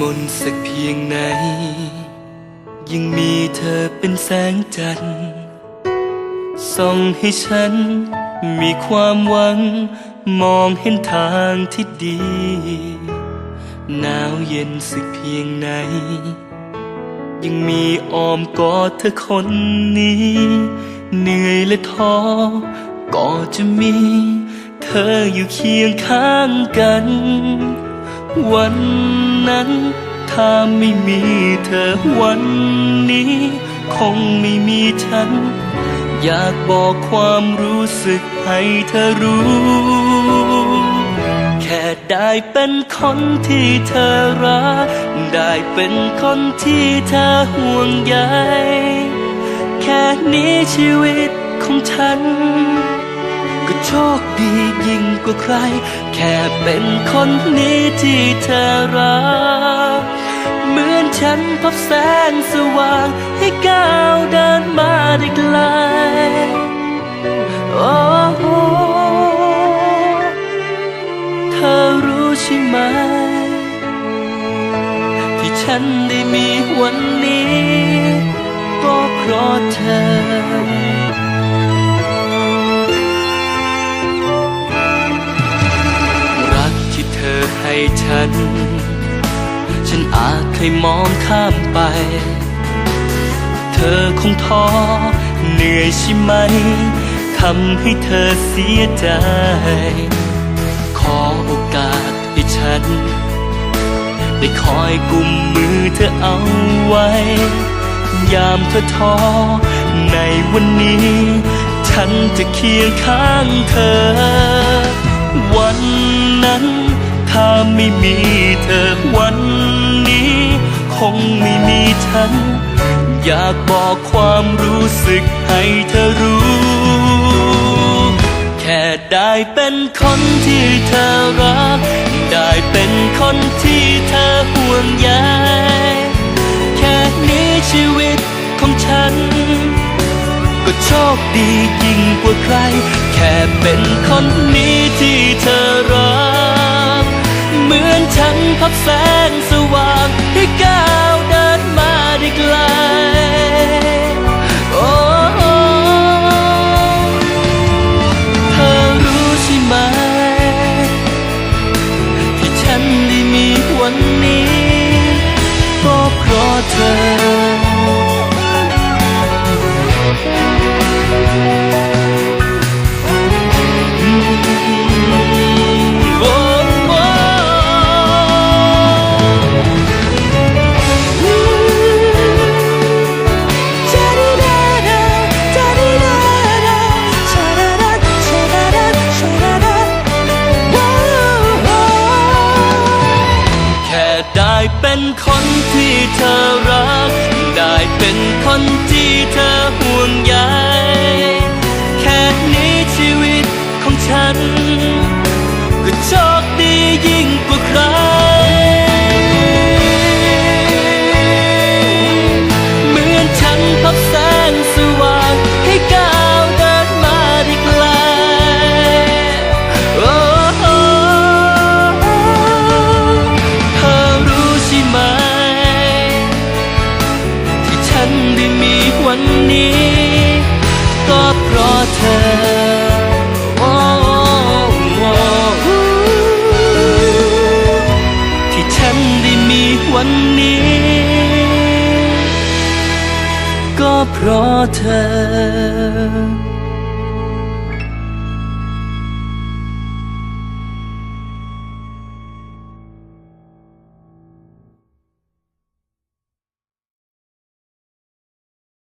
มนต์สักเพียงไหน ยังมีเธอเป็นแสงจันทร์ส่องให้ฉันมีความหวัง มองเห็นทางที่ดี หนาวเย็นสักเพียงไหน ยังมีอ้อมกอดเธอคนนี้ เหนื่อยและท้อก็จะมี เธออยู่เคียงข้างกัน วันนั้น ถ้าไม่มีเธอวันนี้ คงไม่มีฉัน อยากบอกความรู้สึกให้เธอรู้ แค่ได้เป็นคนที่เธอรัก ได้เป็นคนที่เธอห่วงใย แค่นี้ชีวิตของฉัน ก็โชคดียิ่งกว่าใคร แค่เป็นคนนี้ที่เธอรัก เหมือนฉันพบแสงสว่างให้ก้าวเดินมาได้ไกลโอ้โหเธอรู้ใช่ไหม ที่ฉันได้มีวันนี้ ก็เพราะเธอ ฉัน ฉันอาจเคยมองข้ามไป เธอคงท้อเหนื่อยใช่ไหมทำให้เธอเสียใจ ขอโอกาสให้ฉัน ได้คอยกุมมือเธอเอาไว้ ยามเธอท้อในวันนี้ ฉันจะเคียงข้างเธอ วันนั้น ถ้าไม่มีเธอวันนี้ คงไม่มีฉัน อยากบอกความรู้สึกให้เธอรู้ แค่ได้เป็นคนที่เธอรัก ได้เป็นคนที่เธอห่วงใยแค่นี้ชีวิตของฉัน ก็โชคดียิ่งกว่าใคร แค่เป็นคนนี้ บแสงสว่างให้ก้าวเดินมาได้ไกลโอ้เธอรู้ใช่ไหม ที่ฉันได้มีวันนี้ ก็เพราะเธอ เป็นคนที่เธอรัก ได้เป็นคนที่เธอห่วงใย แค่นี้ชีวิตของฉัน ก็โชคดียิ่งกว่าใคร เพราะเธอ